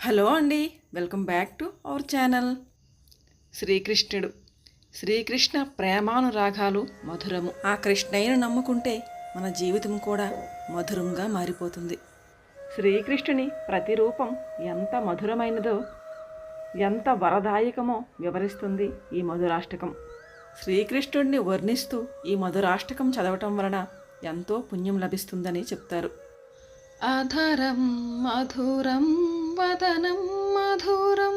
Hello అండి welcome back to our channel. శ్రీకృష్ణుడు. శ్రీకృష్ణ ప్రేమానురాగాలు మధురము. ఆ కృష్ణయ్యను నమ్ముకుంటే మన జీవితం కూడా మధురంగా మారిపోతుంది. శ్రీకృష్ణుని ప్రతిరూపం ఎంత మధురమైనదో ఎంత వరదాయకమో వివరిస్తుంది ఈ మధురాష్టకం. శ్రీకృష్ణుడిని వర్ణిస్తూ ఈ మధురాష్టకం చదవటం వలన ఎంతో పుణ్యం లభిస్తుందని చెప్తారు. అధరం మధురం వదనం మధురం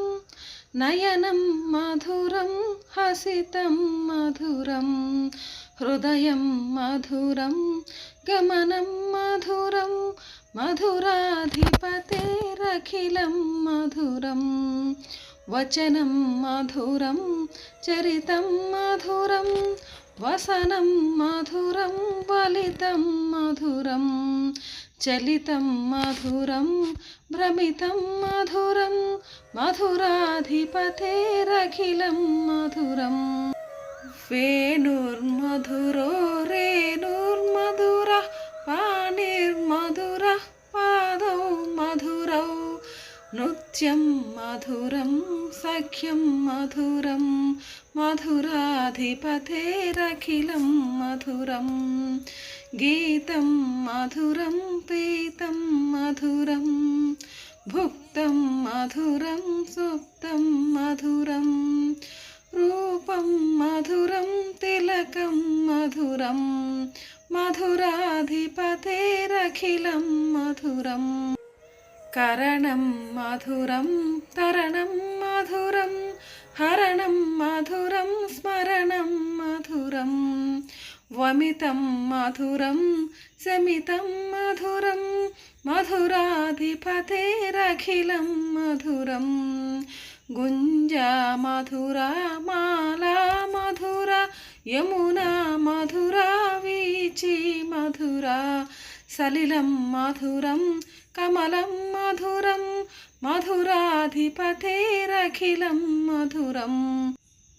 నయనం మధురం హసితం మధురం హృదయం మధురం గమనం మధురం మధురాధిపతేరఖిలం మధురం వచనం మధురం చరితం మధురం వసనం మధురం వలితం మధురం చలితం మధురం భ్రమితం మధురం మధురాధిపతేరఖిలం మధురం. వేణుర్మధురో రేణుర్మధుర పాణిర్మధుర పాదౌ మధురౌ. నృత్యం మధురం సఖ్యం మధురం మధురాధిపతేరఖిలం మధురం. గీతం మధురం పీతం మధురం భుక్తం మధురం సుప్తం మధురం రూపం మధురం తిలకం మధురం మధురాధిపతేరఖిలం మధురం కరణం మధురం తరణం మధురం హరణం మధురం స్మరణం మధురం వమితం మధురం శమితం మధురం మధురాధిపతేరఖిలం మధురం. గుంజ మధురా మాలా మధుర యమునా మధురా వీచి మధురా. సలిలం మధురం కమలం మధురం మధురాధిపతేరఖిలం మధురం.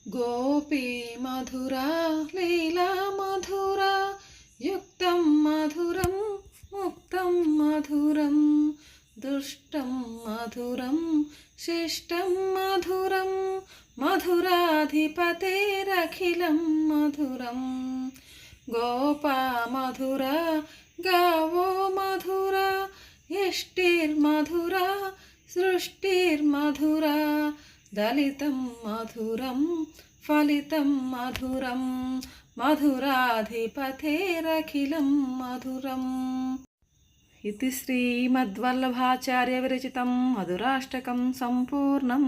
గోపీ మధురా లీలా మధురా యుక్తం మధురం ముక్తం మధురం దుష్టం మధురం శిష్టం మధురం మధురాధిపతేరఖిలం మధురం. గోపా మధురా గావో మధురా యష్టిర్మధురా సృష్టిర్మధురా దళితం మధురం ఫలితం మధురం మధురాధిపతేరఖిలం మధురం. ఇది శ్రీమద్వల్లభాచార్య విరచితం మధురాష్టకం సంపూర్ణం.